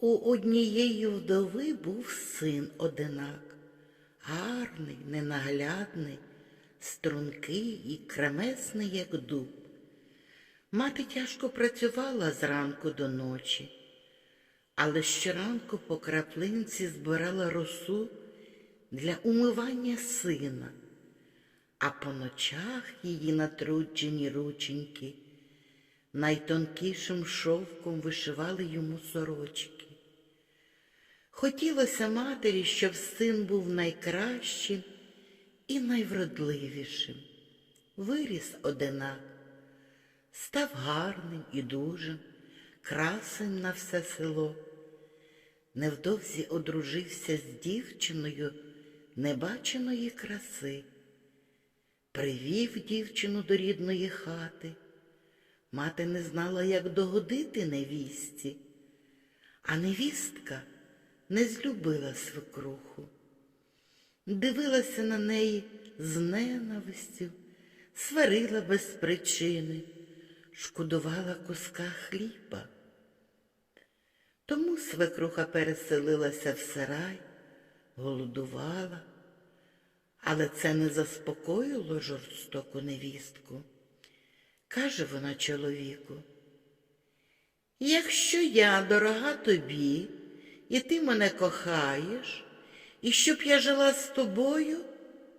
У однієї вдови був син одинак, гарний, ненаглядний, стрункий і кремесний, як дуб. Мати тяжко працювала зранку до ночі, але щоранку по краплинці збирала росу для умивання сина, а по ночах її натруджені рученьки найтонкішим шовком вишивали йому сорочки. Хотілося матері, щоб син був найкращим і найвродливішим. Виріс одинак, став гарним і дужим, красень на все село. Невдовзі одружився з дівчиною небаченої краси, привів дівчину до рідної хати. Мати не знала, як догодити невістці, а невістка не злюбила свекруху. Дивилася на неї з ненавистю, сварила без причини, шкодувала куска хліба. Тому свекруха переселилася в сарай, голодувала, але це не заспокоїло жорстоку невістку. Каже вона чоловіку, якщо я дорога тобі, і ти мене кохаєш, і щоб я жила з тобою,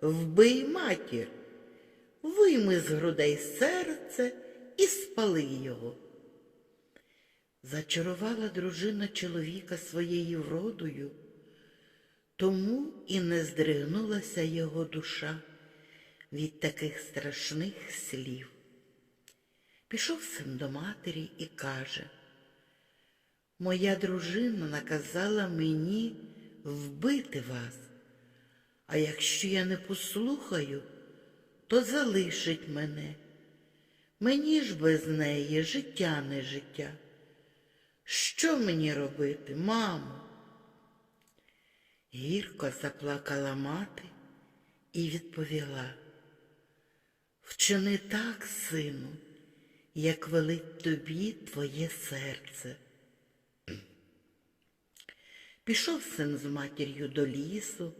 вбий матір, вийми з грудей серце і спали його. Зачарувала дружина чоловіка своєю вродою, тому і не здригнулася його душа від таких страшних слів. Пішов син до матері і каже, Моя дружина наказала мені вбити вас, а якщо я не послухаю, то залишить мене. Мені ж без неї життя не життя. Що мені робити, мамо? Гірко заплакала мати і відповіла, вчини так, сину, як велить тобі твоє серце. Пішов син з матір'ю до лісу,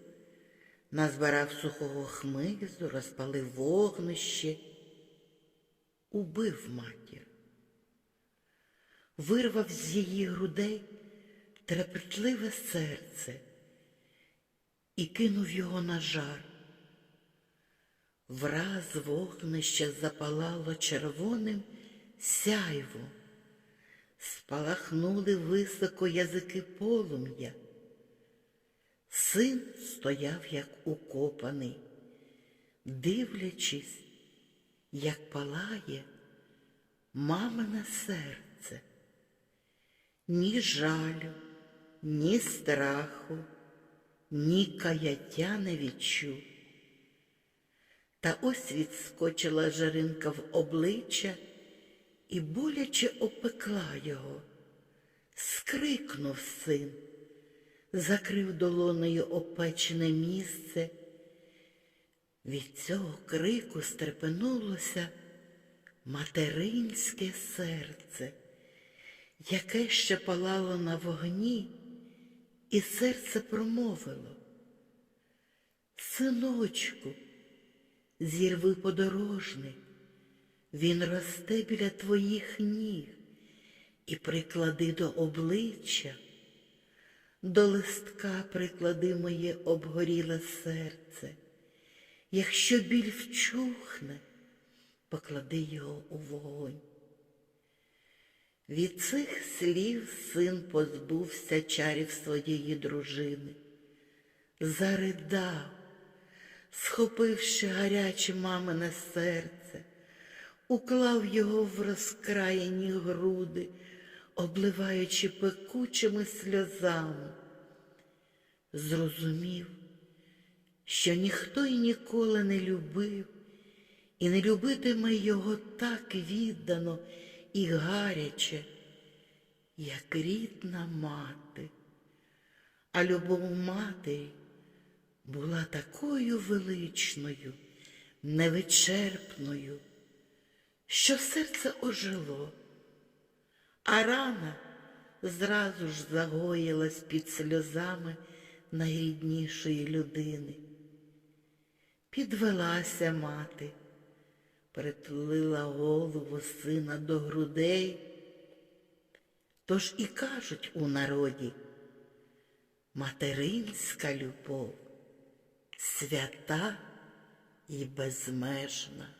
назбирав сухого хмизу, розпалив вогнище, убив матір, вирвав з її грудей трепетливе серце і кинув його на жар. Враз вогнище запалало червоним сяйво, спалахнули високо язики полум'я. Син стояв, як укопаний, дивлячись, як палає мамине серце. Ні жалю, ні страху, ні каяття не відчув. Та ось відскочила жаринка в обличчя і боляче опекла його. Скрикнув син, закрив долонею опечене місце. Від цього крику стрепенулося материнське серце, яке ще палало на вогні, і серце промовило. Синочку, зірви подорожник, він росте біля твоїх ніг і приклади до обличчя, до листка приклади моє обгоріле серце. Якщо біль вчухне, поклади його у вогонь. Від цих слів син позбувся чарів своєї дружини, заридав, схопивши гаряче мамине серце, уклав його в розкраєні груди, обливаючи пекучими сльозами. Зрозумів, що ніхто й ніколи не любив і не любитиме його так віддано і гаряче, як рідна мати. А любов матері була такою величною, невичерпною, що серце ожило, а рана зразу ж загоїлась під сльозами найріднішої людини. Підвелася мати, притулила голову сина до грудей. Тож і кажуть у народі, материнська любов свята і безмежна.